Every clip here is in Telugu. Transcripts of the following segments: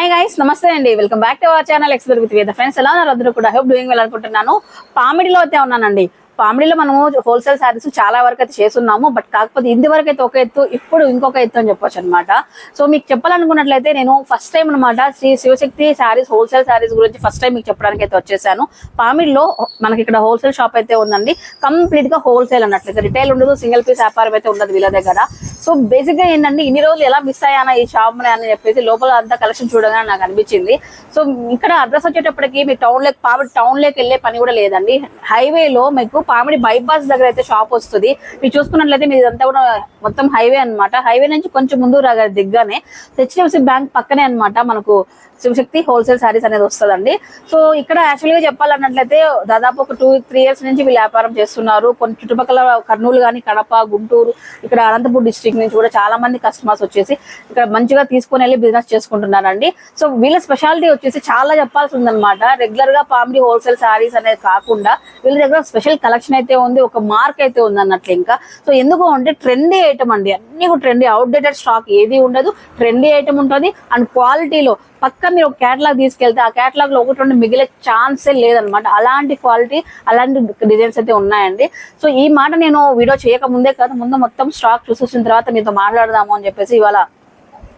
హాయ్ గైస్ నమస్తే అండి. Welcome back to our channel explore with Veda friends ఎలా ఉన్నారు? అందరూ కూడా? హెల్ప్ డూయింగ్ వెళ్ళాలనుకుంటున్నాను పామిడిలో అయితే ఉన్నానండి. పామిడిలో మనము హోల్సేల్ శారీస్ చాలా వరకు అయితే చేస్తున్నాము బట్ కాకపోతే ఇంతవరకు వరకు అయితే ఒక ఎత్తు ఇప్పుడు ఇంకొక ఎత్తు అని చెప్పొచ్చు అనమాట సో మీకు చెప్పాలనుకున్నట్లయితే నేను ఫస్ట్ టైం అనమాట శ్రీ శివశక్తి శారీస్ హోల్సేల్ శారీస్ గురించి ఫస్ట్ టైం మీకు చెప్పడానికి అయితే వచ్చేసాను. పామిడిలో మనకి ఇక్కడ హోల్సేల్ షాప్ అయితే ఉందండి. కంప్లీట్గా హోల్సేల్ అన్నట్లు. రిటైల్ ఉండదు సింగిల్ పీస్ వ్యాపారం అయితే ఉండదు వీళ్ళ దగ్గర. సో బేసిక్గా ఏంటంటే ఇన్ని రోజులు ఎలా మిస్ అయ్యానా ఈ షాప్ అని చెప్పేసి లోపల అంతా కలెక్షన్ చూడగానే నాకు అనిపించింది. సో ఇక్కడ అడ్రస్ వచ్చేటప్పటికి మీ టౌన్ లేక్ పామిడి టౌన్ లేక్ వెళ్ళే పని కూడా లేదండి. హైవేలో మీకు పామిడి బైపాస్ దగ్గర అయితే షాప్ వస్తుంది. మీరు చూసుకున్నట్లయితే మీరు ఇదంతా కూడా మొత్తం హైవే అన్నమాట. హైవే నుంచి కొంచెం ముందు రాగా దిగ్గానే హెచ్డిఎఫ్సి బ్యాంక్ పక్కనే అన్నమాట మనకు శివశక్తి హోల్సేల్ శారీస్ అనేది వస్తుందండి. సో ఇక్కడ యాక్చువల్గా చెప్పాలన్నట్లయితే దాదాపు ఒక టూ త్రీ ఇయర్స్ నుంచి వీళ్ళు వ్యాపారం చేస్తున్నారు. కొన్ని చుట్టుపక్కల కర్నూలు కానీ కడప గుంటూరు ఇక్కడ అనంతపూర్ డిస్ట్రిక్ట్ నుంచి కూడా చాలా మంది కస్టమర్స్ వచ్చేసి ఇక్కడ మంచిగా తీసుకొని వెళ్ళి బిజినెస్ చేసుకుంటున్నారండి. సో వీళ్ళ స్పెషాలిటీ వచ్చేసి చాలా చెప్పాల్సి ఉందన్నమాట రెగ్యులర్గా పామిడి హోల్సేల్ శారీస్ అనేది కాకుండా వీళ్ళ దగ్గర స్పెషల్ కలెక్షన్ అయితే ఉంది ఒక మార్క్ అయితే ఉంది అన్నట్లు ఇంకా. సో ఎందుకు అంటే ట్రెండీ ఐటమ్ అండి. అన్ని ట్రెండీ అవుట్డేటెడ్ స్టాక్ ఏది ఉండదు ట్రెండీ ఐటమ్ ఉంటుంది. అండ్ క్వాలిటీలో పక్క మీరు ఒక కేటలాగ్ తీసుకెళ్తే ఆ కేటలాగ్లో ఒకటి రెండు మిగిలే ఛాన్సే లేదనమాట. అలాంటి క్వాలిటీ అలాంటి డిజైన్స్ అయితే ఉన్నాయండి. సో ఈ మాట నేను వీడియో చేయక ముందే కాదు ముందు మొత్తం స్టాక్ చూసేసిన తర్వాత మీతో మాట్లాడదాము అని చెప్పేసి ఇవాళ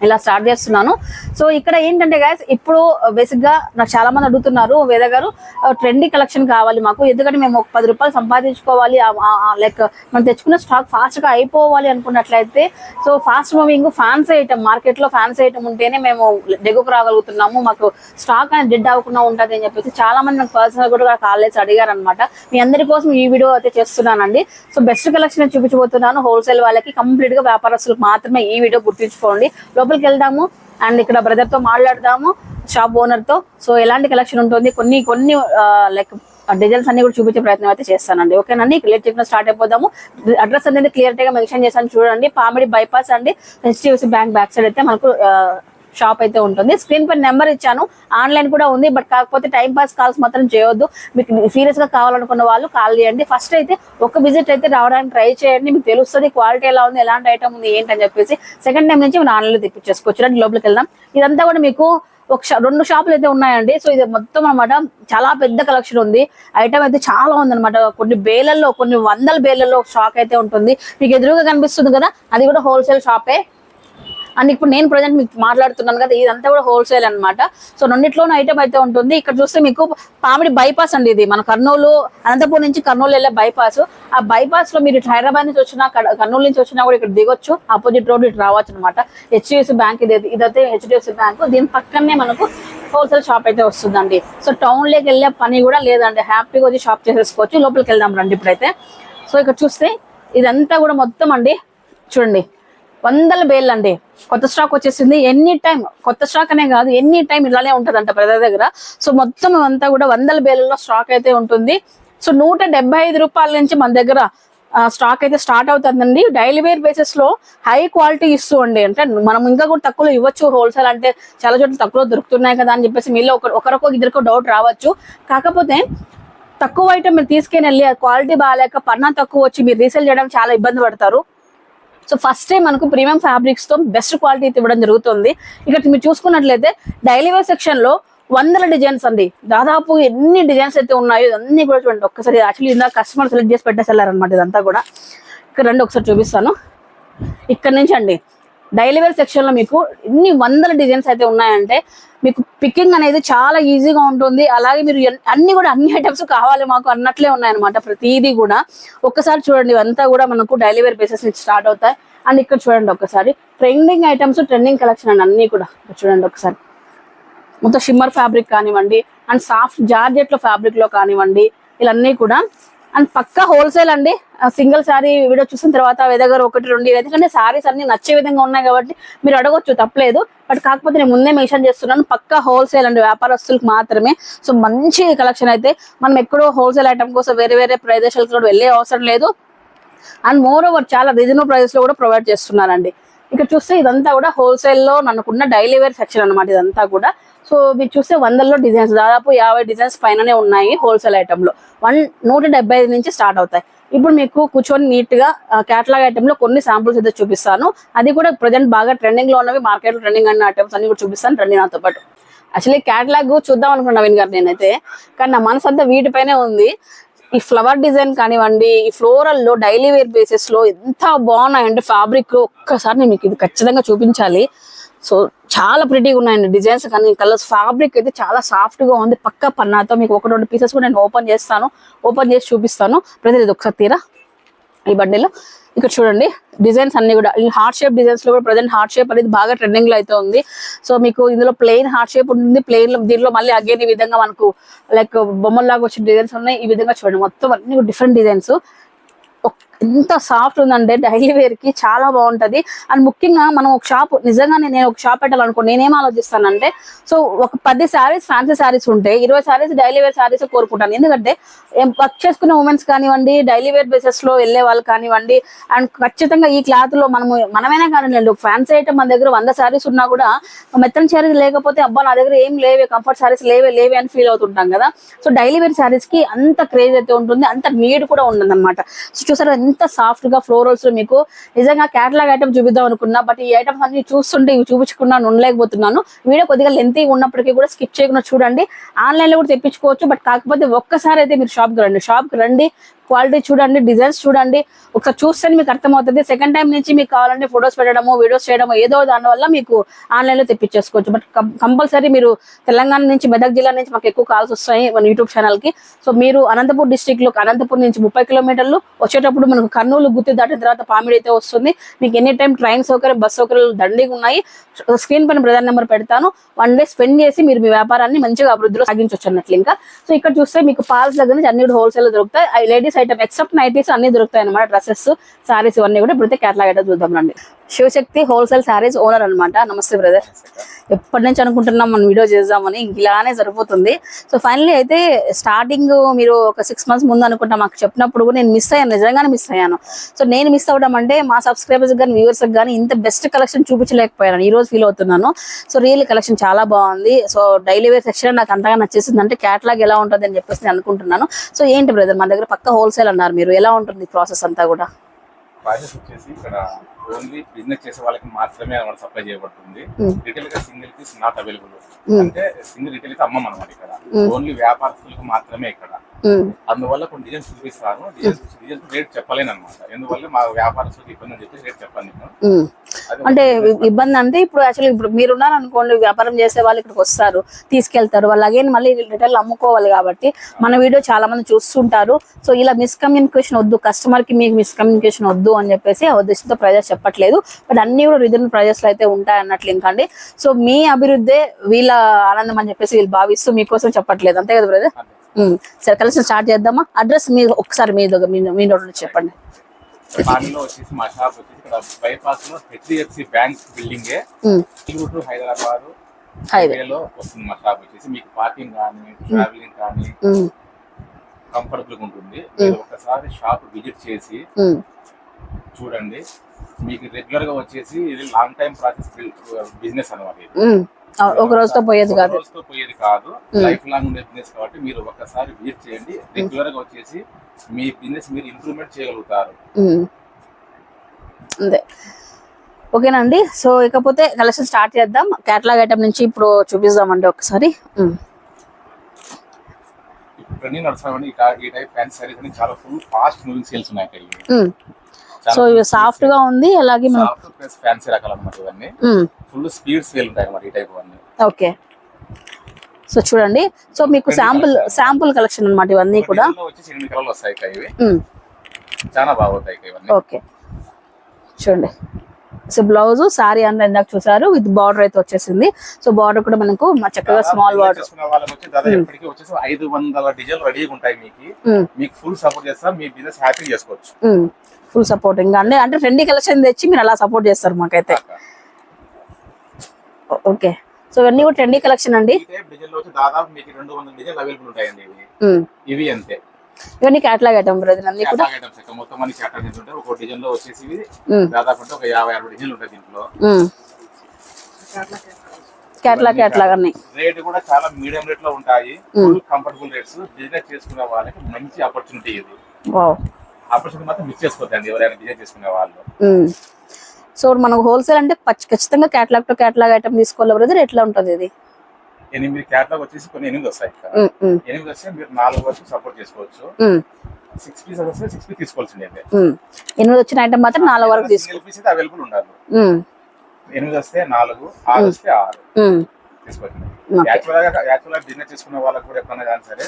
ఇలా స్టార్ట్ చేస్తున్నాను. సో ఇక్కడ ఏంటంటే గాయస్ ఇప్పుడు బేసిక్గా నాకు చాలా మంది అడుగుతున్నారు వేద గారు ట్రెండీ కలెక్షన్ కావాలి మాకు. ఎందుకంటే మేము ఒక పది రూపాయలు సంపాదించుకోవాలి లైక్ మనం తెచ్చుకున్న స్టాక్ ఫాస్ట్గా అయిపోవాలి అనుకున్నట్లయితే so fast moving fancy item మార్కెట్లో ఫ్యాన్స్ ఐటమ్ ఉంటేనే మేము డెగుకు రాగలుగుతున్నాము. మాకు స్టాక్ అనేది డెడ్ అవ్వకుండా ఉంటుంది అని చెప్పేసి చాలా మంది నాకు పర్సనల్ కూడా కాల్ చేసి అడిగారు అనమాట మీ అందరి కోసం ఈ వీడియో అయితే చేస్తున్నానండి. సో బెస్ట్ కలెక్షన్ చూపించబోతున్నాను. హోల్సేల్ వాళ్ళకి కంప్లీట్గా వ్యాపారస్తులకు మాత్రమే ఈ వీడియో గుర్తుంచుకోండి. లోపలికి వెళ్దాము అండ్ ఇక్కడ బ్రదర్తో మాట్లాడదాము షాప్ ఓనర్తో. సో ఎలాంటి కలెక్షన్ ఉంటుంది? కొన్ని కొన్ని లైక్ డిజైన్స్ అన్ని కూడా చూపించే ప్రయత్నం అయితే చేస్తానండి. ఓకేనండి క్లియర్ చెప్పిన స్టార్ట్ అయిపోదాము. అడ్రస్ అనేది క్లియర్గా మెన్షన్ చేశాను చూడండి. పామిడి బైపాస్ అండి. హెచ్డిఎఫ్సి బ్యాంక్ బ్యాక్ సైడ్ అయితే మనకు షాప్ అయితే ఉంటుంది. స్క్రీన్ పై నెంబర్ ఇచ్చాను. ఆన్లైన్ కూడా ఉంది. బట్ కాకపోతే టైం పాస్ కాల్స్ మాత్రం చేయొద్దు. మీకు సీరియస్గా కావాలనుకున్న వాళ్ళు కాల్ చేయండి. ఫస్ట్ అయితే ఒక విజిట్ అయితే రావడానికి ట్రై చేయండి. మీకు తెలుస్తుంది క్వాలిటీ ఎలా ఉంది ఎలాంటి ఐటమ్ ఉంది ఏంటని చెప్పేసి. సెకండ్ టైం నుంచి మనం ఆన్లైన్లో తెప్పించేసుకోవచ్చు. రండి లోపలికి వెళ్దాం. ఇదంతా కూడా మీకు ఒక రెండు షాపులు అయితే ఉన్నాయండి. సో ఇది మొత్తం అన్నమాట చాలా పెద్ద కలెక్షన్ ఉంది. ఐటమ్ అయితే చాలా ఉంది అనమాట కొన్ని బేలల్లో కొన్ని వందల బేలల్లో స్టాక్ అయితే ఉంటుంది. మీకు ఎదురుగా కనిపిస్తుంది కదా? అది కూడా హోల్సేల్ షాపే అండ్ ఇప్పుడు నేను ప్రజెంట్ మీకు మాట్లాడుతున్నాను కదా ఇదంతా కూడా హోల్సేల్ అన్నమాట. సో రెండిట్లోనూ ఐటమ్ అయితే ఉంటుంది. ఇక్కడ చూస్తే మీకు పామిడి బైపాస్ అండి ఇది. మన కర్నూలు అనంతపురం నుంచి కర్నూలు వెళ్ళే బైపాస్ ఆ బైపాస్లో మీరు హైదరాబాద్ నుంచి వచ్చినా కర్నూలు నుంచి వచ్చినా కూడా ఇక్కడ దిగొచ్చు. ఆపోజిట్ రోడ్ ఇటు రావచ్చు అనమాట హెచ్డిఎఫ్సి బ్యాంక్ ఇది ఇదైతే హెచ్డిఎఫ్సి బ్యాంక్ దీని పక్కనే మనకు హోల్సేల్ షాప్ అయితే వస్తుందండి. సో టౌన్లోకి వెళ్ళే పని కూడా లేదండి. హ్యాపీగా వచ్చి షాప్ చేసేసుకోవచ్చు. లోపలికి వెళ్దాం రండి ఇప్పుడైతే. సో ఇక్కడ చూస్తే ఇదంతా కూడా మొత్తం అండి. చూడండి. వందల బేల్ అండి కొత్త స్టాక్ వచ్చేసింది. ఎనీ టైం కొత్త స్టాక్ అనే కాదు ఎనీ టైం ఇలానే ఉంటుందంట ప్రజల దగ్గర. సో మొత్తం అంతా కూడా వందల బేళ్ళలో స్టాక్ అయితే ఉంటుంది. సో నూట డెబ్బై ఐదు రూపాయల నుంచి మన దగ్గర స్టాక్ అయితే స్టార్ట్ అవుతుందండి. డైలీ వేర్ బేసిస్లో హై క్వాలిటీ ఇస్తూ అండి అంటే మనం ఇంకా కూడా తక్కువలో ఇవ్వచ్చు. హోల్సేల్ అంటే చాలా చోట్ల తక్కువలో దొరుకుతున్నాయి కదా అని చెప్పేసి మీలో ఒకరికో ఇద్దరికో డౌట్ రావచ్చు. కాకపోతే తక్కువ ఐటమ్ మీరు తీసుకెళ్ళి క్వాలిటీ బాగాలేక పన్నా తక్కువ వచ్చి మీరు రీసేల్ చేయడం చాలా ఇబ్బంది పడతారు. సో ఫస్ట్ టైం మనకు ప్రీమియం ఫ్యాబ్రిక్స్తో బెస్ట్ క్వాలిటీ అయితే ఇవ్వడం జరుగుతుంది. ఇక్కడ మీరు చూసుకున్నట్లయితే డైలీ వేర్ సెక్షన్లో వందల డిజైన్స్ అండి. దాదాపు ఎన్ని డిజైన్స్ అయితే ఉన్నాయో అన్ని కూడా చూడండి. ఒక్కసారి యాక్చువల్లీ ఇందాక కస్టమర్ సెలెక్ట్ చేసి పెట్టేసారనమాట ఇదంతా కూడా. ఇక్కడ రండి ఒకసారి చూపిస్తాను. ఇక్కడ నుంచి అండి. డైలీ వేర్ సెక్షన్లో మీకు ఎన్ని వందల డిజైన్స్ అయితే ఉన్నాయంటే మీకు పికింగ్ అనేది చాలా ఈజీగా ఉంటుంది. అలాగే మీరు అన్ని కూడా అన్ని ఐటమ్స్ కావాలి మాకు అన్నట్లే ఉన్నాయన్నమాట ప్రతిదీ కూడా. ఒక్కసారి చూడండి ఇవంతా కూడా మనకు డైలీ వేర్ బేసెస్ నుంచి స్టార్ట్ అవుతాయి. అండ్ ఇక్కడ చూడండి ఒకసారి ట్రెండింగ్ ఐటమ్స్ ట్రెండింగ్ కలెక్షన్ అండి అన్ని కూడా చూడండి ఒకసారి మొత్తం షిమ్మర్ ఫ్యాబ్రిక్ కానివ్వండి అండ్ సాఫ్ట్ జార్జెట్లో ఫ్యాబ్రిక్లో కానివ్వండి ఇవన్నీ కూడా అండ్ పక్కా హోల్సేల్ అండి. సింగిల్ శారీ వీడియో చూసిన తర్వాత దగ్గర ఒకటి రెండు ఎందుకంటే శారీస్ అన్ని నచ్చే విధంగా ఉన్నాయి కాబట్టి మీరు అడగొచ్చు తప్పలేదు. బట్ కాకపోతే నేను ముందే మెన్షన్ చేస్తున్నాను పక్క హోల్సేల్ అండి వ్యాపారస్తులకు మాత్రమే. సో మంచి కలెక్షన్ అయితే మనం ఎక్కడో హోల్సేల్ ఐటమ్ కోసం వేరే వేరే ప్రదేశాలకు కూడా వెళ్ళే అవసరం లేదు. అండ్ మోర్ ఓవర్ చాలా రీజనబుల్ ప్రైస్లో కూడా ప్రొవైడ్ చేస్తున్నారండి. ఇక్కడ చూస్తే ఇదంతా కూడా హోల్సేల్లో నన్నుకున్న డైలీ వేర్ సెక్షన్ అన్నమాట ఇదంతా కూడా. సో మీరు చూస్తే వందల్లో డిజైన్స్ దాదాపు యాభై డిజైన్స్ పైననే ఉన్నాయి హోల్సేల్ ఐటమ్ వన్ నూట డెబ్బై ఐదు నుంచి స్టార్ట్ అవుతాయి. ఇప్పుడు మీకు కూర్చొని నీట్గా ఐటెంలో ఐటమ్లో కొన్ని శాంపుల్స్ అయితే చూపిస్తాను. అది కూడా ప్రజెంట్ బాగా ట్రెండింగ్లో ఉన్నవి మార్కెట్లో ట్రెండింగ్ అన్న ఐటమ్స్ అన్ని కూడా చూపిస్తాను రండి నాతో పాటు. యాక్చువల్లీ కేటలాగ్ చూద్దాం అనుకున్నా నవీన్ గారు నేనైతే కానీ నా మనసు అంతా వీటిపైనే ఉంది. ఈ ఫ్లవర్ డిజైన్ కానివ్వండి ఈ ఫ్లోరల్లో డైలీ వేర్ బేసిస్లో ఎంత బాగున్నాయంటే ఫ్యాబ్రిక్ ఒక్కసారి నేను మీకు ఇది ఖచ్చితంగా చూపించాలి. సో చాలా ప్రిటీగా ఉన్నాయండి డిజైన్స్ కానీ కలర్స్. ఫ్యాబ్రిక్ అయితే చాలా సాఫ్ట్గా ఉంది. పక్క పన్నాతో మీకు ఒక రెండు పీసెస్ కూడా నేను ఓపెన్ చేస్తాను. ఓపెన్ చేసి చూపిస్తాను. ప్రతి ఇది ఒకసారి తీరా? ఈ బండిలో. ఇక్కడ చూడండి డిజైన్స్ అన్ని కూడా. ఈ హార్ట్ షేప్ డిజైన్స్లో కూడా ప్రజెంట్ హార్ట్ షేప్ అనేది బాగా ట్రెండింగ్లో అయితే ఉంది. సో మీకు ఇందులో ప్లెయిన్ హార్ట్ షేప్ ఉంటుంది. ప్లెయిన్ దీనిలో మళ్ళీ అగైన్ ఈ విధంగా మనకు లైక్ బొమ్మల్లాగా వచ్చిన డిజైన్స్ ఉన్నాయి. ఈ విధంగా చూడండి. మొత్తం అన్ని డిఫరెంట్ డిజైన్స్ ఎంత సాఫ్ట్ ఉందంటే డైలీ వేర్కి చాలా బాగుంటది. అండ్ ముఖ్యంగా మనం ఒక షాప్ నిజంగానే నేను ఒక షాప్ పెట్టాలనుకో నేనేం ఆలోచిస్తానంటే సో ఒక పది శారీస్ ఫ్యాన్సీ శారీస్ ఉంటే ఇరవై శారీస్ డైలీ వేర్ శారీస్ కోరుకుంటాను. ఎందుకంటే వర్క్ చేసుకునే ఉమెన్స్ కానివ్వండి డైలీ వేర్ బేసెస్లో వెళ్ళే వాళ్ళు కానివ్వండి అండ్ ఖచ్చితంగా ఈ క్లాత్లో మనము మనమైనా కానివ్వండి ఫ్యాన్సీ ఐటమ్ మన దగ్గర వంద శారీస్ ఉన్నా కూడా మెత్తని శారీస్ లేకపోతే అబ్బా నా దగ్గర ఏం లేవే కంఫర్ట్ శారీస్ లేవే లేవే అని ఫీల్ అవుతుంటాం కదా. సో డైలీ వేర్ శారీస్కి అంత క్రేజ్ అయితే ఉంటుంది అంత నీడ్ కూడా ఉంటుంది అనమాట సో చూసారా ఎంత ఎంత సాఫ్ట్గా ఫ్లోరల్స్లో మీకు? నిజంగా కేటలాగ్ ఐటమ్ చూపిద్దాం అనుకున్నా బట్ ఈ ఐటమ్స్ అన్ని చూస్తుంటే ఇవి చూపించకుండా ఉండలేకపోతున్నాను. వీడియో కొద్దిగా లెంత్ ఉన్నప్పటికీ కూడా స్కిప్ చేయకుండా చూడండి. ఆన్లైన్లో కూడా తెప్పించుకోవచ్చు బట్ కాకపోతే ఒక్కసారి అయితే మీరు షాప్కి రండి. షాప్కి రండి క్వాలిటీ చూడండి డిజైన్స్ చూడండి. ఒకసారి చూస్తేనే మీకు అర్థమవుతుంది. సెకండ్ టైం నుంచి మీకు కావాలంటే ఫొటోస్ పెట్టడము వీడియోస్ చేయడము ఏదో దాని వల్ల మీకు ఆన్లైన్లో తెప్పించేసుకోవచ్చు. బట్ కంపల్సరీ మీరు తెలంగాణ నుంచి మెదక్ జిల్లా నుంచి మాకు ఎక్కువ కాల్స్ వస్తాయి మన యూట్యూబ్ ఛానల్కి. సో మీరు అనంతపూర్ డిస్టిక్లో లో అనంతపూర్ నుంచి ముప్పై కిలోమీటర్లు వచ్చేటప్పుడు మనకు కర్నూలు గుత్తి దాటిన తర్వాత పామిడి అయితే వస్తుంది. మీకు ఎనీ టైం ట్రైన్ సౌకర్యం బస్ సౌకర్యాలు దండిగా ఉన్నాయి. స్క్రీన్ పైన బ్రదర్ నెంబర్ పెడతాను. వన్ డే స్పెండ్ చేసి మీరు మీ వ్యాపారాన్ని మంచిగా అభివృద్ధిలో సాగించవచ్చు అన్నట్లు ఇంకా. సో ఇక్కడ చూస్తే మీకు పాల్స్ దగ్గర నుంచి అన్ని హోల్సేల్ దొరుకుతాయి. లేడీస్ ఐటమ్ ఎక్సెప్ట్ నైటీస్ అన్ని దొరుకుతాయి అనమాట డ్రెస్సెస్ సారీస్ ఇవన్నీ కూడా ఇప్పుడు కేటలాగ్ అయితే చూద్దాం రండి. శివశక్తి హోల్సేల్ శారీస్ ఓనర్ అనమాట నమస్తే బ్రదర్. ఎప్పటి నుంచి అనుకుంటున్నాం మనం వీడియో చేద్దామని? ఇంక ఇలానే సరిపోతుంది. సో ఫైనలీ అయితే స్టార్టింగ్ మీరు ఒక సిక్స్ మంత్స్ ముందు అనుకుంటా మాకు చెప్పినప్పుడు కూడా నేను మిస్ అయ్యాను. నిజంగానే మిస్ అయ్యాను. సో నేను మిస్ అవ్వడం అంటే మా సబ్స్క్రైబర్స్ కానీ వ్యూవర్స్కి కానీ ఇంత బెస్ట్ కలెక్షన్ చూపించలేకపోయాను ఈ రోజు ఫీల్ అవుతున్నాను. సో రియల్ కలెక్షన్ చాలా బాగుంది. సో డైలీ వేర్ సెక్షన్ నాకు అంతగా నచ్చేసింది అంటే క్యాటలాగ్ ఎలా ఉంటుంది అని చెప్పేసి నేను అనుకుంటున్నాను. సో ఏంటి బ్రదర్? మా దగ్గర పక్క హోల్సేల్ అన్నారు మీరు. ఎలా ఉంటుంది ప్రాసెస్ అంతా కూడా? వచ్చేసి ఇక్కడ ఓన్లీ బిజినెస్ చేసే వాళ్ళకి మాత్రమే మనం సప్లై చేయబడుతుంది. రిటైల్గా సింగిల్ పీస్ నాట్ అవైలబుల్. అంటే సింగిల్ రిటైల్కి అమ్మం అనమాట ఇక్కడ. ఓన్లీ వ్యాపారస్తులకు మాత్రమే ఇక్కడ అందువల్ల కొన్ని డిజైన్స్ చూపిస్తాను. డిజైన్స్ డిజైన్స్ రేట్ చెప్పలేను అనమాట ఎందువల్ల మా వ్యాపారస్తులకు ఇబ్బంది అని చెప్పి రేట్ చెప్పాను నేను. అంటే ఇబ్బంది అంటే ఇప్పుడు యాక్చువల్లీ ఇప్పుడు మీరు ఉన్నారు అనుకోండి వ్యాపారం చేసే వాళ్ళు ఇక్కడికి వస్తారు తీసుకెళ్తారు వాళ్ళు అగైన్ మళ్ళీ రిటైల్ అమ్ముకోవాలి కాబట్టి మన వీడియో చాలా మంది చూస్తుంటారు. సో ఇలా మిస్కమ్యూనికేషన్ వద్దు కస్టమర్కి మీకు మిస్కమ్యూనికేషన్ వద్దు అని చెప్పేసి ఆ ఉద్దేశంతో ప్రైజెస్ చెప్పట్లేదు. బట్ అన్ని కూడా రీజనబుల్ ప్రైజెస్లో అయితే ఉంటాయి అన్నట్లు ఇంకండి. సో మీ అభివృద్ధే వీళ్ళ ఆనందం అని చెప్పేసి వీళ్ళు భావిస్తూ మీకోసం చెప్పట్లేదు. అంతే కదా బ్రదర్. సరే కలెక్షన్ స్టార్ట్ చేద్దామా? అడ్రస్ మీరు ఒకసారి మీ మీ- మీ నోట్ నుంచి చెప్పండి. వచ్చేసి మా షాప్ వచ్చేసి ఇక్కడ బైపాస్లో HDFC bank building um, to Hyderabad హైవేలో వస్తుంది మా షాప్ వచ్చేసి. మీకు పార్కింగ్ కానీ ట్రావెలింగ్ కానీ ఉమ్, కంఫర్టబుల్గా ఉంటుంది. మీరు ఒకసారి షాప్ విజిట్ చేసి చూడండి. మీకు రెగ్యులర్గా వచ్చేసి ఇది లాంగ్ టైం ప్రాసెస్ బిజినెస్ అనమాట ఒక రోజుతో పోయేది కాదు. రోజుతో పోయేది కాదు. లైఫ్ లాంగ్ ఉండే బిజినెస్ కాబట్టి మీరు ఒకసారి విజిట్ చేయండి. రెగ్యులర్గా వచ్చేసి మీ బిజినెస్ మీరు ఇంప్రూవ్మెంట్ చేయగలుగుతారు. అంతే. ఓకేనండి సో ఇకపోతే కలెక్షన్ స్టార్ట్ చేద్దాం. కేటలాగ్ ఐటమ్ నుంచి ఇప్పుడు చూపిద్దామండి ఒకసారి. ఇప్పుడు నడుస్తామండి ఈ టైప్ ఫ్యాన్సీ సారీస్ అని చాలా ఫుల్ ఫాస్ట్ మూవింగ్ సేల్స్ ఉన్నాయి సో ఇవి సాఫ్ట్గా ఉంది అలాగే మనం సాఫ్ట్ ప్లస్ ఫ్యాన్సీ రకాలు అనమాట ఇవన్నీ. ఫుల్ స్పీడ్ సేల్ ఉంటాయి అనమాట ఈ టైప్ అన్నీ ఓకే సో చూడండి. సో మీకు శాంపుల్ శాంపుల్ కలెక్షన్ అన్నమాట. ఇవన్నీ కూడా. కలర్లు వస్తాయి ఇవి. చాలా బాగుంటాయి ఇవన్నీ. ఓకే చూడండి. సో బ్లౌజ్ సారీ అంటే ఇందాక చూసారు. విత్ బార్డర్ అయితే వచ్చేసింది. సో బార్డర్ కూడా మనకు చక్కగా స్మాల్ బార్డర్ వచ్చేసి ఐదు వందల డిజైన్లు రెడీగా ఉంటాయి మీకు. మీకు ఫుల్ సపోర్ట్ చేస్తాం మీ బిజినెస్ హ్యాపీ చేసుకోవచ్చు. ఫుల్ సపోర్టింగ్ అంటే అంటే ట్రెండీ కలెక్షన్ తెచ్చి మీరు అలా సపోర్ట్ చేస్తారు మాకైతే. ఓకే. సో ఇవన్నీ కూడా ట్రెండీ కలెక్షన్ అండి. ఇవి. అంతే. ఇవన్నీ క్యాటలాగ్ ఐటమ్ బ్రదర్ అన్ని కూడా? మొత్తం అన్ని క్యాటాగ్ ఉంటాయి. ఒక డిజైన్లో వచ్చేసి. దాదాపు అంటే ఒక యాభై అరవై డిజైన్లు ఉంటాయి దీంట్లో. క్యాటలాగ్ క్యాటలాగ్ అన్ని. రేట్ కూడా చాలా మీడియం రేట్లో ఉంటాయి. కంఫర్టబుల్ రేట్స్ బిజినెస్ చేసుకునే వాళ్ళకి మంచి ఆపర్చునిటీ ఇది. వావ్ ఆపర్చునిటీ మాత్రం మిస్ చేసుకోవద్దండి. ఎవరైనా బిజినెస్ చేసుకునే వాళ్ళు. సో మనకు హోల్సేల్ అంటే ఖచ్చితంగా క్యాటలాగ్ టు క్యాటలాగ్ ఐటమ్ తీసుకోవాలి బ్రదర్? ఎట్లా ఉంటుంది ఇది? ఎనిమిది క్యాట్లాగ్ వచ్చేసి కొన్ని ఎనిమిది వస్తాయి ఎనిమిది వస్తే మీరు నాలుగు వరకు సపోర్ట్ చేసుకోవచ్చు. సిక్స్ పీస్ వస్తే సిక్స్ పీస్ తీసుకోవాల్సింది. ఎనిమిది వచ్చిన ఐటమ్ మాత్రం నాలుగు వరకు తీసుకో సింగిల్ పీస్ అయితే అవైలబుల్ ఉండాలి. ఎనిమిది వస్తే నాలుగు ఆరు వస్తే ఆరు. డిన్నర్ చేసుకునే వాళ్ళకి కూడా కానీ సరే.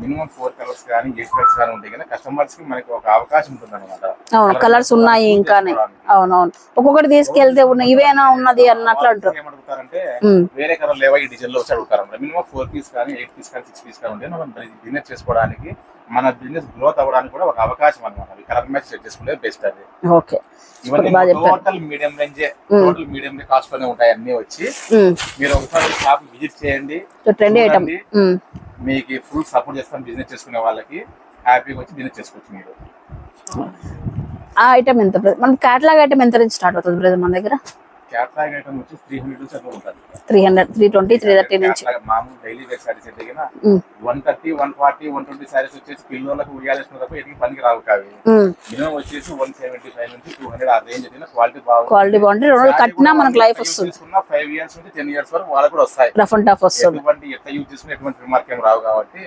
మినిమం ఫోర్ కలర్స్ కానీ ఎయిట్ కలర్స్ కానీ ఉంటాయి కానీ కస్టమర్స్కి మనకి ఒక అవకాశం ఉంటుంది అనమాట అవును కలర్స్ ఉన్నాయి ఇంకానే. అవునవును. ఒక్కొక్కటి తీసుకెళ్తే ఉన్న ఇవేనా ఉన్నది అన్నట్లు అంటారు. ఏమడుగుతారంటే ఉమ్, వేరే కలర్ లేవా ఈ డిజైన్లో వచ్చి అడుగుతారు. మినిమం ఫోర్ పీస్ కానీ ఎయిట్ పీస్ కానీ సిక్స్ పీస్ కానీ ఉంటే మనం బిజినెస్ చేసుకోవడానికి మన బిజినెస్ గ్రోత్ అవ్వడానికి కూడా ఒక అవకాశం అనమాట కలర్ మ్యాచ్ సెట్ చేసుకుంటే బెస్ట్ అది. ఓకే. ఇవన్నీ టోటల్ మీడియం రేంజే టోటల్ మీడియం కాస్ట్లోనే ఉంటాయి అన్ని వచ్చి. మీరు ఒకసారి షాప్ విజిట్ చేయండి. మీకు ఫుల్ సపోర్ట్ చేస్తాం బిజినెస్ చేసుకునే వాళ్ళకి. హ్యాపీగా వచ్చి బిజినెస్ చేసుకోవచ్చు మీరు. ఆ ఐటమ్ ఎంత మన క్యాటలాగ్ ఐటమ్ ఎంత నుంచి స్టార్ట్ అవుతుంది బ్రదర్ మన దగ్గర? క్యాట్లాగ్ ఐటమ్ వచ్చి త్రీ హండ్రెడ్ నుంచి అట్లా ఉంటుంది. Three hundred three twenty three thirty నుంచి. Catalog మామూలు డైలీ వేర్ సారీస్ అయితే ఉమ్, one thirty one forty one twenty saris వచ్చేసి పిల్లలకు ఉయ్యాలేసిన తప్ప ఎన్ని పనికి రావు కావి. మినిమం వచ్చేసి వన్ సెవెంటీ ఫైవ్ నుంచి టూ హండ్రెడ్ ఆ రేంజ్ అయితే క్వాలిటీ బాగుంది క్వాలిటీ బాగుంటుంది. రెండు కట్టినా మనకు లైఫ్ వస్తుంది. ఫైవ్ ఇయర్స్ నుంచి టెన్ ఇయర్స్ వరకు వాళ్ళకు కూడా వస్తాయి. రఫ్ అండ్ టఫ్ వస్తుంది. ఎటువంటి ఎట్లా యూజ్ చేసుకుని ఎటువంటి రిమార్క్ ఏం రావు కాబట్టి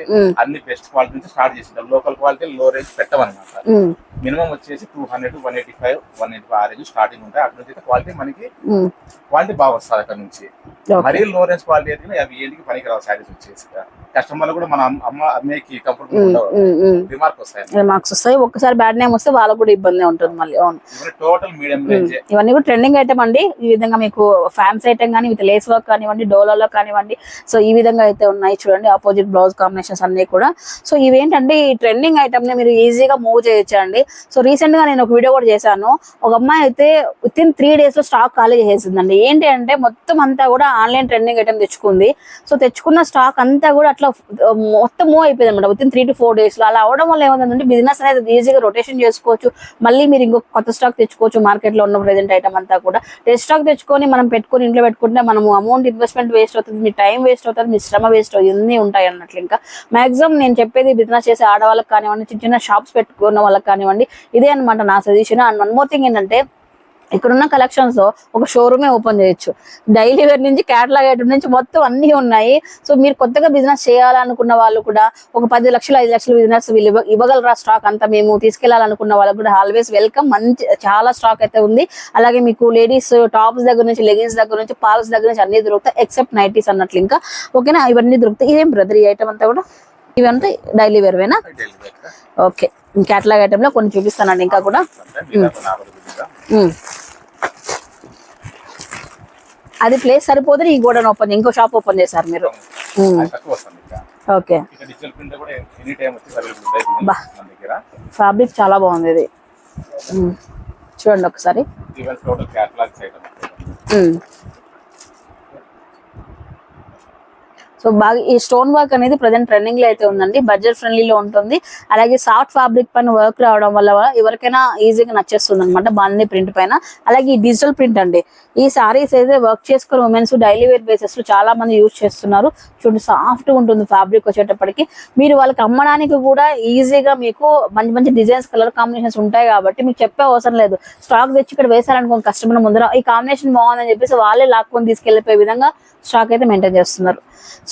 అన్ని బెస్ట్ క్వాలిటీ నుంచి స్టార్ట్ చేసింటారు లోకల్ క్వాలిటీ లో రేంజ్ పెట్టమన్నమాట. మినిమం వచ్చేసి two hundred one eighty five one eighty five ఆ రేంజ్ స్టార్టింగ్ ఉంటాయి. అక్కడ నుంచి క్వాలిటీ మనకి. క్వాలిటీ బాగా వస్తుంది అక్కడ నుంచి. మరీ లో రేంజ్ క్వాలిటీ అయితే అవి ఏంటికి పనికి రావు శారీస్ వచ్చేసి కస్టమర్లు కూడా మన అమ్మ- అమ్మ అమ్మేకి ఉమ్. రిమార్క్ వస్తాయి మార్క్స్ వస్తాయి. ఒక్కసారి బ్యాడ్ నేమ్ వస్తే వాళ్ళకు కూడా ఇబ్బంది ఉంటుంది మళ్ళీ. టోటల్ మీడియం రేంజ్ ఇవన్నీ కూడా ట్రెండింగ్ ఐటమ్ అండి. ఈ విధంగా మీకు ఫ్యాన్స్ ఐటమ్ కానీ విత్ లేస్ వర్క్ కానివ్వండి డోలాలో కానివ్వండి. సో ఈ విధంగా అయితే ఉన్నాయి చూడండి. ఆపోజిట్ బ్లౌజ్ కాంబినేషన్స్ అన్ని కూడా. సో ఇవేంటంటే ఈ ట్రెండింగ్ ఐటమ్ని మీరు ఈజీగా మూవ్ చేయొచ్చు అండి సో రీసెంట్గా నేను ఒక వీడియో కూడా చేశాను. ఒక అమ్మాయి అయితే విత్ ఇన్ త్రీ డేస్లో స్టాక్ ఖాళీ చేసేసిందండి. ఏంటి అంటే మొత్తం అంతా కూడా ఆన్లైన్ ట్రెండింగ్ ఐటమ్ తెచ్చుకుంది. సో తెచ్చుకున్న స్టాక్ అంతా కూడా అట్లా మొత్తం మూవ్ అయిపోయింది అనమాట within three to four డేస్లో అలా అవడం వల్ల ఏమైందంటే బిజినెస్ అనేది ఈజీగా రొటేషన్ చేసుకోవచ్చు. మళ్ళీ మీరు ఇంకొక కొత్త స్టాక్ తెచ్చుకోవచ్చు మార్కెట్లో ఉన్న ప్రెసెంట్ ఐటమ్ అంతా కూడా. టెస్ట్ స్టాక్ తెచ్చుకొని మనం పెట్టుకొని ఇంట్లో పెట్టుకుంటే మనము అమౌంట్ ఇన్వెస్ట్మెంట్ వేస్ట్ అవుతుంది మీ టైం వేస్ట్ అవుతుంది మీ శ్రమ వేస్ట్ అవుతుంది ఇవన్నీ ఉంటాయి అన్నట్లు ఇంకా. మాక్సిమం నేను చెప్పేది బిజినెస్ చేసే ఆడవాళ్ళకి కానివ్వండి చిన్న చిన్న షాప్స్ పెట్టుకున్న వాళ్ళకి కానివ్వండి ఇదే అనమాట నా suggestion and one more thing ఏంటంటే ఇక్కడున్న కలెక్షన్స్లో ఒక షోరూమే ఓపెన్ చేయొచ్చు. డైలీ వేర్ నుంచి క్యాటలాగ్ ఐటమ్ నుంచి మొత్తం అన్ని ఉన్నాయి. సో మీరు కొత్తగా బిజినెస్ చేయాలనుకున్న వాళ్ళు కూడా ఒక పది లక్షలు ఐదు లక్షల బిజినెస్ వీళ్ళు ఇవ్వ- ఇవ్వగలరా స్టాక్ అంతా మేము తీసుకెళ్ళాలనుకున్న వాళ్ళకి కూడా ఆల్వేస్ వెల్కమ్ మంచి చాలా స్టాక్ అయితే ఉంది. అలాగే మీకు లేడీస్ టాప్స్ దగ్గర నుంచి లెగిన్స్ దగ్గర నుంచి పాల్స్ దగ్గర నుంచి అన్ని దొరుకుతాయి ఎక్సెప్ట్ నైటీస్ అన్నట్లు ఇంకా. ఓకేనా ఇవన్నీ దొరుకుతాయి. ఇదేం బ్రదర్ ఈ ఐటమ్ అంతా కూడా? ఇవంతా డైలీ వేర్వేనా ఓకే క్యాటలాగ్ ఐటమ్లో కొన్ని చూపిస్తానండి ఇంకా కూడా. అది ప్లేస్ సరిపోతే ఈ గోడౌన్ ఓపెన్ ఇంకో షాప్ ఓపెన్ చేశారు మీరు. ఓకే. ఫ్యాబ్రిక్ చాలా బాగుంది ఇది. చూడండి ఒకసారి even total catalogues item um. So బాగా ఈ స్టోన్ వర్క్ అనేది ప్రజెంట్ ట్రెండింగ్లో అయితే ఉందండి. బడ్జెట్ ఫ్రెండ్లీలో ఉంటుంది. అలాగే సాఫ్ట్ ఫ్యాబ్రిక్ పైన వర్క్ రావడం వల్ల ఎవరికైనా ఈజీగా నచ్చేస్తుంది అనమాట బాగుంది ప్రింట్ పైన. అలాగే ఈ డిజిటల్ ప్రింట్ అండి. ఈ సారీస్ అయితే వర్క్ చేసుకుని ఉమెన్స్ డైలీ వేర్ బేసెస్లో చాలా మంది యూజ్ చేస్తున్నారు. చూడండి సాఫ్ట్గా ఉంటుంది ఫ్యాబ్రిక్ వచ్చేటప్పటికి. మీరు వాళ్ళకి అమ్మడానికి కూడా ఈజీగా మీకు మంచి మంచి డిజైన్స్ కలర్ కాంబినేషన్స్ ఉంటాయి కాబట్టి మీకు చెప్పే అవసరం లేదు. స్టాక్ తెచ్చి ఇక్కడ వేసారనుకో కస్టమర్ ముందర ఈ కాంబినేషన్ బాగుందని చెప్పేసి వాళ్ళే లాక్కొని తీసుకెళ్ళిపోయే విధంగా స్టాక్ అయితే మెయింటైన్ చేస్తున్నారు.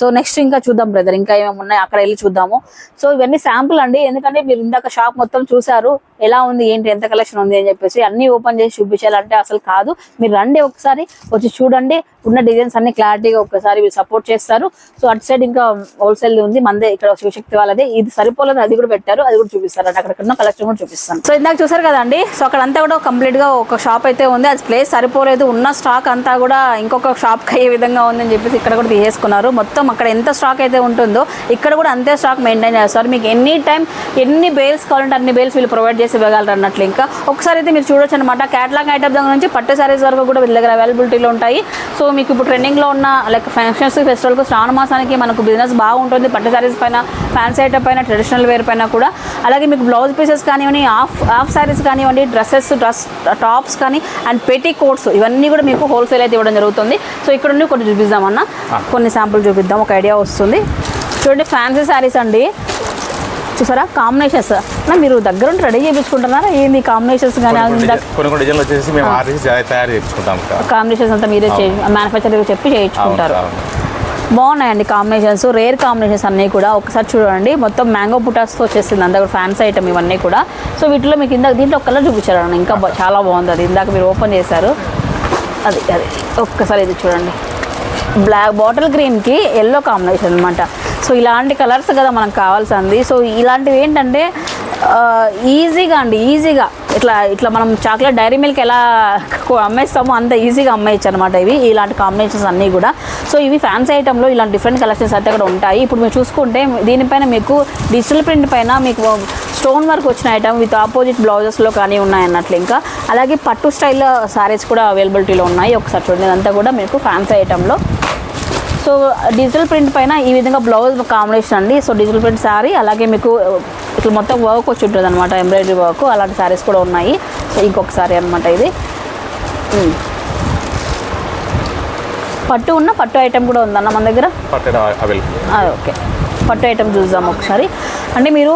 సో నెక్స్ట్ ఇంకా చూద్దాం బ్రదర్ ఇంకా ఏమేమి ఉన్నాయి? అక్కడ వెళ్ళి చూద్దాము. సో ఇవన్నీ శాంపుల్ అండి. ఎందుకంటే మీరు ఇందాక షాప్ మొత్తం చూసారు ఎలా ఉంది ఏంటి ఎంత కలెక్షన్ ఉంది అని చెప్పేసి అన్ని ఓపెన్ చేసి చూపించాలంటే అసలు కాదు. మీరు రండి ఒకసారి వచ్చి చూడండి. ఉన్న డిజైన్స్ అన్ని క్లారిటీగా ఒకసారి మీరు సపోర్ట్ చేస్తారు. సో అటు సైడ్ ఇంకా హోల్సేల్ ఉంది మందే ఇక్కడ శివశక్తి వాళ్ళది. ఇది సరిపోలేదు అది కూడా పెట్టారు అది కూడా చూపిస్తారు అంటే అక్కడ ఉన్న కలెక్షన్ కూడా చూపిస్తాను. సో ఇందాక చూసారు కదండి? సో అక్కడ అంతా కూడా కంప్లీట్గా ఒక షాప్ అయితే ఉంది. అది ప్లేస్ సరిపోలేదు. ఉన్న స్టాక్ అంతా కూడా ఇంకొక షాప్కి అయ్యే విధంగా ఉందని చెప్పేసి ఇక్కడ కూడా తీసేసుకున్నారు. మొత్తం అక్కడ ఎంత స్టాక్ అయితే ఉంటుందో ఇక్కడ కూడా అంతే స్టాక్ మెయింటైన్ చేస్తారు. మీకు ఎనీ టైం ఎన్ని బేల్స్ కావాలంటే అన్ని బేల్స్ వీళ్ళు ప్రొవైడ్ చేసి ఇవ్వగలరు అన్నట్లు ఇంకా. ఒకసారి అయితే మీరు చూడొచ్చు అనమాట క్యాటలాగ్ ఐటమ్ దగ్గర నుంచి పట్టు సారీస్ వరకు కూడా వీళ్ళ దగ్గర అవైలబిలిటీలో ఉంటాయి. సో మీకు ఇప్పుడు ట్రెండింగ్లో ఉన్న లైక్ ఫంక్షన్స్ ఫెస్టివల్కి శ్రావణ మాసానికి మనకు బిజినెస్ బాగుంటుంది. పట్టు సారీస్ పైన ఫ్యాన్సీ ఐటమ్ పైన ట్రెడిషనల్ వేర్ పైన కూడా. అలాగే మీకు బ్లౌజ్ పీసెస్ కానివ్వండి హాఫ్ హాఫ్ సారీస్ కానివ్వండి డ్రెస్సెస్ డ్రెస్ టాప్స్ కానీ అండ్ పెటీ కోట్స్ ఇవన్నీ కూడా మీకు హోల్సేల్ అయితే ఇవ్వడం జరుగుతుంది. సో ఇక్కడ నుండి కొన్ని చూపిద్దామన్న. కొన్ని శాంపుల్ చూపిద్దాం. ఒక ఐడియా వస్తుంది. చూడండి ఫ్యాన్సీ శారీస్ అండి. చూసారా? కాంబినేషన్స్ మీరు దగ్గర ఉండి రెడీ చేయించుకుంటున్నారా ఏంది కాంబినేషన్స్ కానీ కొన్ని కొన్ని డిజైన్- కొన్ని కొన్ని డిజైన్లు వచ్చేసి మేము ఆర్డర్ చేసి తయారు చేయించుకుంటాం. కాంబినేషన్స్ అంతా మీరే మ్యానుఫ్యాక్చర్ చెప్పి చేయించుకుంటారు. బాగున్నాయండి కాంబినేషన్స్ రేర్ కాంబినేషన్స్ అన్నీ కూడా ఒకసారి చూడండి. మొత్తం మ్యాంగో పుటాస్తో వచ్చేసింది. అంతా కూడా ఫ్యాన్స్ ఐటమ్ ఇవన్నీ కూడా. సో వీటిలో మీకు ఇందాక దీంట్లో ఒక కలర్ చూపించారు. అన్న. ఇంకా చాలా బాగుంది అది. ఇందాక మీరు ఓపెన్ చేశారు. అది అది. ఒక్కసారి ఇది చూడండి. బ్లాక్ బాటిల్ గ్రీన్కి ఎల్లో కాంబినేషన్ అనమాట సో ఇలాంటి కలర్స్ కదా మనకు కావాల్సింది. సో ఇలాంటివి ఏంటంటే ఈజీగా అండి ఈజీగా. ఇట్లా ఇట్లా మనం చాక్లెట్ డైరీ మిల్క్ ఎలా అమ్మేస్తామో అంత ఈజీగా అమ్మేయచ్చు అనమాట ఇవి. ఇలాంటి కాంబినేషన్స్ అన్నీ కూడా. సో ఇవి ఫ్యాన్సీ ఐటెంలో ఇలాంటి డిఫరెంట్ కలెక్షన్స్ అయితే కూడా ఉంటాయి. ఇప్పుడు మీరు చూసుకుంటే దీనిపైన మీకు డిజిటల్ ప్రింట్ పైన మీకు స్టోన్ వర్క్ వచ్చిన ఐటమ్ విత్ ఆపోజిట్ బ్లౌజెస్లో కానీ ఉన్నాయి అన్నట్లు ఇంకా. అలాగే పట్టు స్టైల్లో సారీస్ కూడా అవైలబిలిటీలో ఉన్నాయి. ఒకసారి చూడండి అంతా కూడా మీకు ఫ్యాన్సీ ఐటెంలో సో డిజిటల్ ప్రింట్ పైన ఈ విధంగా బ్లౌజ్ కాంబినేషన్ అండి. సో డిజిటల్ ప్రింట్ శారీ అలాగే మీకు ఇట్లా మొత్తం వర్క్ వచ్చి ఉంటుంది అనమాట ఎంబ్రాయిడరీ వర్క్ అలాంటి శారీస్ కూడా ఉన్నాయి. సో ఇంకొక సారీ అనమాట ఇది. పట్టు ఉన్న పట్టు ఐటెం కూడా ఉందన్న మన దగ్గర? ఓకే. పట్టు ఐటమ్ చూద్దాం ఒకసారి. అంటే మీరు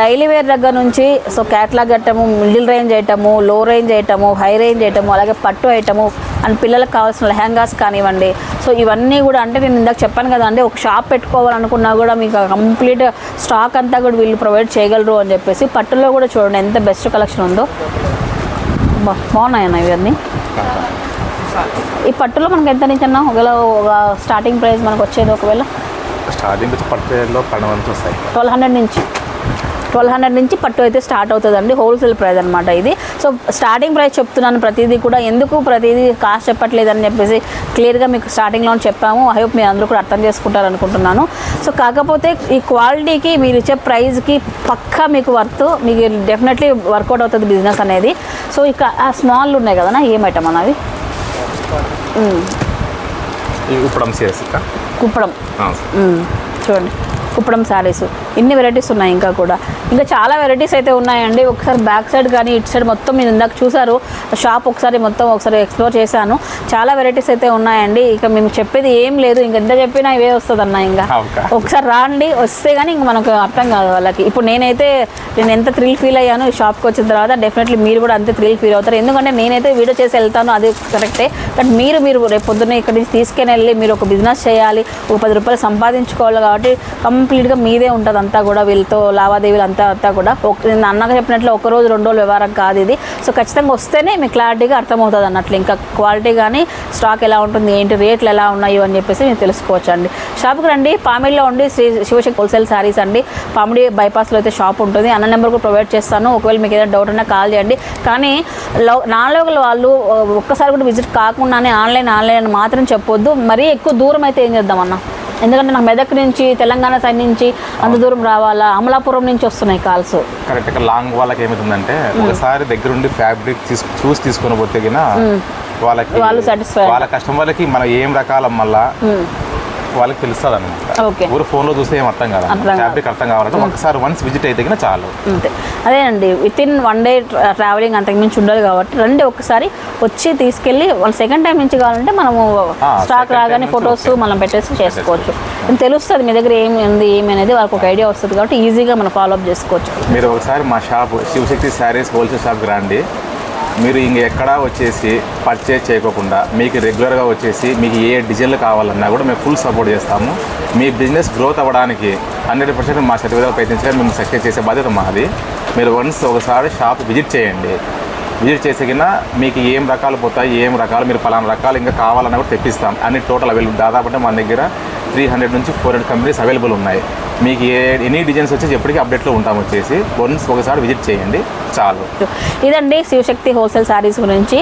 డైలీ వేర్ దగ్గర నుంచి so catalogue item middle range item low range item high range item అలాగే పట్టు ఐటము అండ్ పిల్లలకు కావాల్సిన లెహంగాస్ కానివ్వండి. సో ఇవన్నీ కూడా అంటే నేను ఇందాక చెప్పాను కదా అండి ఒక షాప్ పెట్టుకోవాలనుకున్నా కూడా మీకు కంప్లీట్ స్టాక్ అంతా కూడా వీళ్ళు ప్రొవైడ్ చేయగలరు అని చెప్పేసి పట్టులో కూడా చూడండి ఎంత బెస్ట్ కలెక్షన్ ఉందో. బాగున్నాయన్న ఇవన్నీ. ఈ పట్టులో మనకి ఎంత నుంచి అన్న? ఒకవేళ ఒక స్టార్టింగ్ ప్రైస్ మనకు వచ్చేది ఒకవేళ? స్టార్టింగ్ వచ్చి పట్టులో పన్నెండు వస్తాయి. ట్వెల్వ్ హండ్రెడ్ నుంచి. ట్వెల్వ్ హండ్రెడ్ నుంచి పట్టు అయితే స్టార్ట్ అవుతుందండి హోల్సేల్ ప్రైస్ అనమాట ఇది. సో స్టార్టింగ్ ప్రైస్ చెప్తున్నాను ప్రతిదీ కూడా ఎందుకు ప్రతిదీ కాస్ట్ చెప్పట్లేదని చెప్పేసి క్లియర్గా మీకు స్టార్టింగ్లో చెప్పాము. ఐ హోప్ మీరు అందరూ కూడా అర్థం చేసుకుంటారు అనుకుంటున్నాను సో కాకపోతే ఈ క్వాలిటీకి మీరు ఇచ్చే ప్రైస్కి పక్కా మీకు వర్త్ మీకు డెఫినెట్లీ వర్కౌట్ అవుతుంది బిజినెస్ అనేది. సో ఇక ఆ స్మాల్ ఉన్నాయి కదా ఏం ఐటమ్ చేసి కుప్పడం మ్మ్. చూడండి. కుప్పడం శారీస్. ఇన్ని వెరైటీస్ ఉన్నాయి ఇంకా కూడా. ఇంకా చాలా వెరైటీస్ అయితే ఉన్నాయండి. ఒకసారి బ్యాక్ సైడ్ కానీ ఇటు సైడ్ మొత్తం మీరు ఇందాక చూసారు షాప్ ఒకసారి మొత్తం ఒకసారి ఎక్స్ప్లోర్ చేశాను. చాలా వెరైటీస్ అయితే ఉన్నాయండి. ఇక మేము చెప్పేది ఏం లేదు. ఇంక ఎంత చెప్పినా ఇవే వస్తుంది అన్న ఇంకా. ఒకసారి రాండి. వస్తే కానీ ఇంక మనకు అర్థం కాదు వాళ్ళకి. ఇప్పుడు నేనైతే నేను ఎంత థ్రిల్ ఫీల్ అయ్యాను ఈ షాప్కి వచ్చిన తర్వాత డెఫినెట్లీ మీరు కూడా అంతే థ్రిల్ ఫీల్ అవుతారు. ఎందుకంటే నేనైతే వీడియో చేసి వెళ్తాను. అది కరెక్టే బట్ మీరు మీరు రేపు పొద్దున్న ఇక్కడి నుంచి తీసుకెళ్ళి మీరు ఒక బిజినెస్ చేయాలి. ఒక పది రూపాయలు సంపాదించుకోవాలి కాబట్టి కంప్లీట్గా మీదే ఉంటుంది అంతా కూడా వీళ్ళతో లావాదేవీలు అంతా అంతా కూడా అన్నగా చెప్పినట్లు ఒక రోజు రెండు రోజులు వ్యవహారం కాదు ఇది. సో ఖచ్చితంగా వస్తేనే మీకు క్లారిటీగా అర్థమవుతుంది అన్నట్లు. ఇంకా క్వాలిటీ కానీ స్టాక్ ఎలా ఉంటుంది ఏంటి రేట్లు ఎలా ఉన్నాయి అని చెప్పేసి మీరు తెలుసుకోవచ్చు అండి షాప్కి రండి. పామిడిలో ఉండి శ్రీ శివశక్తి హోల్సేల్ శారీస్ అండి. పామిడి బైపాస్లో అయితే షాప్ ఉంటుంది. అన్న నెంబర్ కూడా ప్రొవైడ్ చేస్తాను. ఒకవేళ మీకు ఏదైనా డౌట్ ఉన్నా కాల్ చేయండి. కానీ లో నాలుగు వాళ్ళు ఒక్కసారి కూడా విజిట్ కాకుండానే ఆన్లైన్ ఆన్లైన్ అని మాత్రం చెప్పొద్దు. మరీ ఎక్కువ దూరం అయితే ఏం చేద్దామన్నా ఎందుకంటే నాకు మెదక్ నుంచి తెలంగాణ సైడ్ నుంచి అంత దూరం రావాలా? అమలాపురం నుంచి వస్తున్నాయి కాల్స్ కరెక్ట్గా లాంగ్ వాళ్ళకి ఏమవుతుందంటే ఒకసారి దగ్గరుండి ఫ్యాబ్రిక్ చూసి తీసుకొని పోతే వాళ్ళకి. వాళ్ళ కస్టమర్లకి మనం ఏం రకాల మళ్ళా వాళ్ళకి తెలుస్తుంది అనమాట ఊరు ఫోన్లో చూస్తే ఏం అర్థం కాదు. ఫ్యాబ్రిక్ అర్థం కావాలంటే ఒకసారి వన్స్ విజిట్ అయితే గిన చాలు. అంతే. అదేనండి within one day travelling అంతకుమించి ఉండదు కాబట్టి రండి ఒకసారి వచ్చి తీసుకెళ్ళి వాళ్ళు సెకండ్ టైం నుంచి కావాలంటే మనము స్టాక్ రాగానే ఫొటోస్. మనం పెట్టేసి చేసుకోవచ్చు. తెలుస్తుంది మీ దగ్గర ఏమి ఉంది ఏమి అనేది వాళ్ళకి ఒక ఐడియా వస్తుంది కాబట్టి ఈజీగా మనం ఫాలో అప్ చేసుకోవచ్చు. మీరు ఒకసారి మా షాప్ శివశక్తి శారీస్ హోల్సేల్ షాప్కి రండి. మీరు ఇంక ఎక్కడా వచ్చేసి పర్చేజ్ చేయకోకుండా మీకు రెగ్యులర్గా వచ్చేసి మీకు ఏ డిజైన్లు కావాలన్నా కూడా మేము ఫుల్ సపోర్ట్ చేస్తాము. మీ బిజినెస్ గ్రోత్ అవ్వడానికి హండ్రెడ్ పర్సెంట్ మా సర్టిఫికేట్ ప్రయత్నించడం మేము సక్సెస్ చేసే బాధ్యత మాది. మీరు వన్స్ ఒకసారి షాప్ విజిట్ చేయండి. విజిట్ చేసేకినా మీకు ఏం రకాలు పోతాయి ఏం రకాలు మీరు పలానా రకాలు ఇంకా కావాలన్నా కూడా తెప్పిస్తాం. అన్ని టోటల్ అవైలబుల్ దాదాపు మన దగ్గర త్రీ హండ్రెడ్ నుంచి ఫోర్ హండ్రెడ్ కంపెనీస్ అవైలబుల్ ఉన్నాయి. మీకు ఏ ఎనీ డిజైన్స్ వచ్చేసి ఎప్పటికీ అప్డేట్లో ఉంటాం వచ్చేసి. వన్స్ ఒకసారి విజిట్ చేయండి చాలు. ఇదండి శివశక్తి హోల్సేల్ శారీస్ గురించి.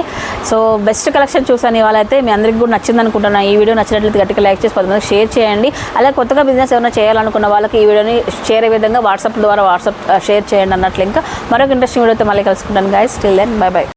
సో బెస్ట్ కలెక్షన్ చూసాను ఇవాళ అయితే మీ అందరికీ కూడా నచ్చింది అనుకుంటున్నాను ఈ వీడియో నచ్చినట్లయితే గట్టిగా లైక్ చేసి పది షేర్ చేయండి. అలాగే కొత్తగా బిజినెస్ ఏమైనా చేయాలనుకున్న వాళ్ళకి ఈ వీడియోని షేర్ విధంగా వాట్సాప్ ద్వారా వాట్సాప్ షేర్ చేయండి అన్నట్లు ఇంకా మరొక ఇంట్రెస్టింగ్ వీడియోతో మళ్ళీ కలుసుకుంటాను guys still then bye bye